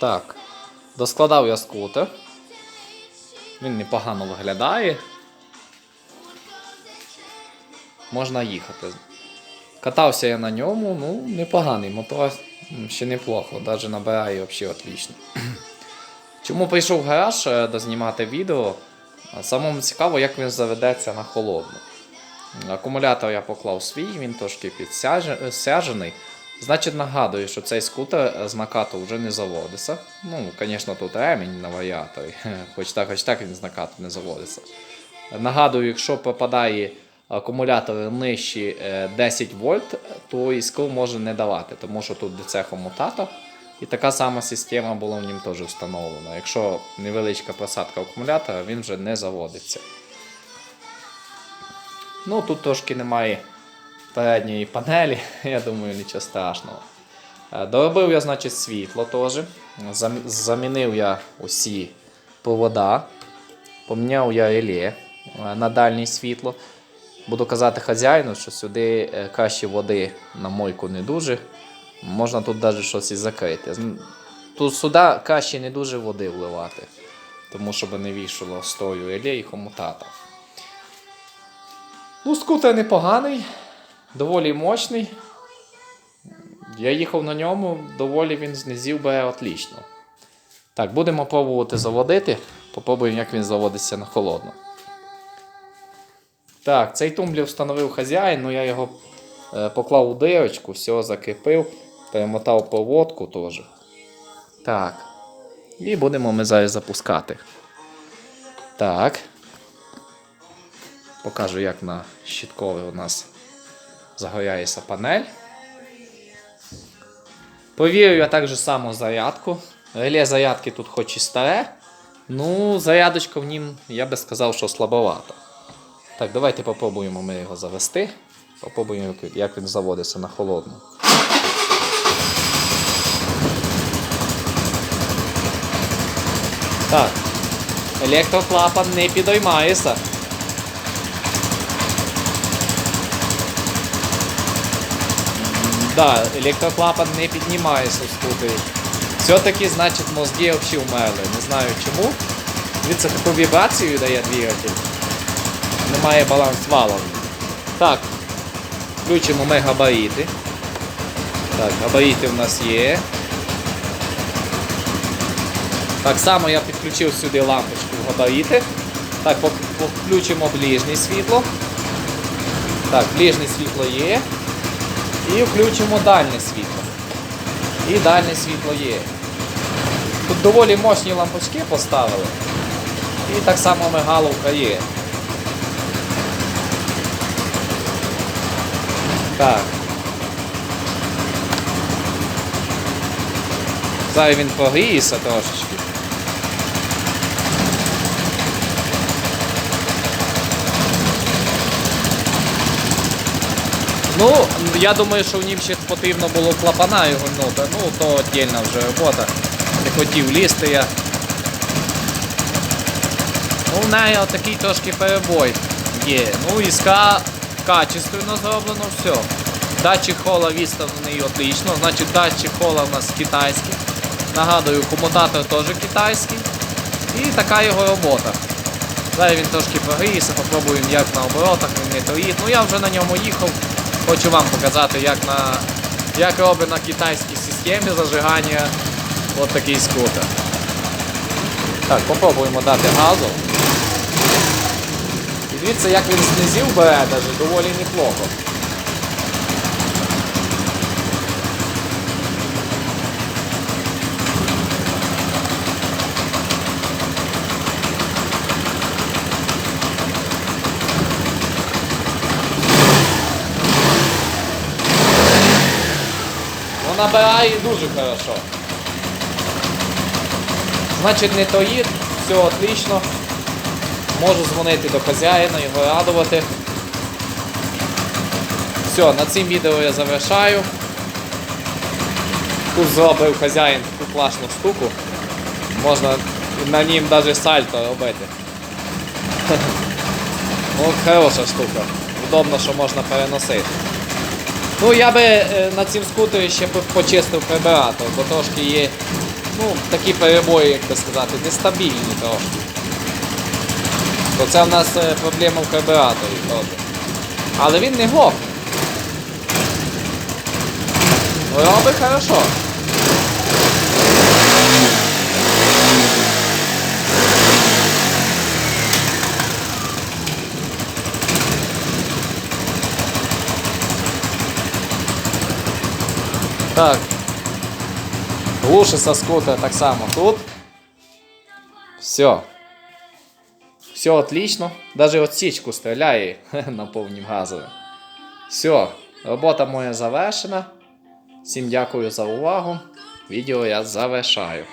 Так. Доскладав я скутер. Він непогано виглядає. Можна їхати. Катався я на ньому, ну, непоганий мотор, ще неплохо, навіть набирає взагалі отлично. Чому прийшов в гараж е, дознімати відео? Самому цікаво, як він заведеться на холодну. Акумулятор я поклав свій, він трошки підсяжений. Значить, нагадую, що цей скутер е, з накату вже не заводиться. Ну, звісно, тут ремінь на варіаторі, хоч так, хоч так він з накату не заводиться. Нагадую, якщо попадає акумулятор нижче е, 10 вольт, то іскру може не давати, тому що тут децехомутатор. І така сама система була в нім теж встановлена. Якщо невеличка просадка акумулятора, він вже не заводиться. Ну, тут трошки немає передньої панелі, я думаю, нічого страшного. Е, Доробив я, значить, світло теж. Замінив я усі провода. Поміняв я реле е, на дальнє світло. Буду казати хазяїну, що сюди е, краще води на мойку не дуже. Можна тут навіть щось і закрити. Тут сюди краще не дуже води вливати, тому щоб не вішало стою реле і комутатор. Ну, скутер непоганий, доволі мощний. Я їхав на ньому, доволі він знизів бере отлично. Так, будемо пробувати заводити. Попробуємо, як він заводиться на холодно. Так, цей тумблер встановив хазяїн, ну я його е, поклав у дирочку, все закріпив, перемотав проводку теж. Так. І будемо ми зараз запускати. Так. Покажу, як на щитковий у нас загоряється панель. Повірю я так же само зарядку. Реле зарядки тут хоч і старе. Ну, зарядочка в нім, я би сказав, що слабовато. Так, давайте попробуємо ми його завести. Попробуємо, як він заводиться на холодну. Так. Електроклапан не підіймається. Да, електроклапан не піднімається в скутері. Все-таки, значить, мозги взагалі вмерли. Не знаю чому. Дивіться, таку вібрацію дає двигатель. Немає баланс валу. Так. Включимо ми габарити. Так, габарити у нас є. Так само я підключив сюди лампочку в габарити. Так, включимо ближнє світло. Так, ближнє світло є. І включимо дальнє світло. І дальнє світло є. Тут доволі мощні лампочки поставили. І так само мигаловка є. Так. Зараз він прогріється трошечки. Ну, я думаю, що в нім потрібно було клапана його гнути. Ну, то віддільна вже робота. Не хотів лізти я. Ну, в неї отакий трошки перебой є. Ну, іска качественно зроблено, все. Датчик хола відставлений отлично, значить датчик хола у нас китайський. Нагадую, комутатор теж китайський. І така його робота. Зараз він трошки прогріється, попробуємо як на оборотах, він не тоїть. Ну я вже на ньому їхав. Хочу вам показати, як на як робить на китайській системі зажигання от такий скутер. Так, попробуємо дати газу. І дивіться, як він знизів бере, навіть доволі неплохо. Набирає дуже хорошо. Значить, не тоїд, все отлично. Можу дзвонити до хазяїна, його радувати. Все, на цим відео я завершаю. Тут зробив хазяїн таку класну штуку. Можна на нім навіть сальто робити. Ну, хороша штука. Удобно, що можна переносити. Ну, я би е, на цім скутері ще по- почистив прибиратор, бо трошки є ну, такі перебої, як би сказати, нестабільні трошки. То це в нас е, проблема в карбюраторі, правда. Але він не глохне. Робить хорошо. Так. Лучше со скота так само тут. Все. Все отлично. Даже отсічку стріляє на повнім газові. Все. Робота моя завершена. Всім дякую за увагу. Відео я завершаю.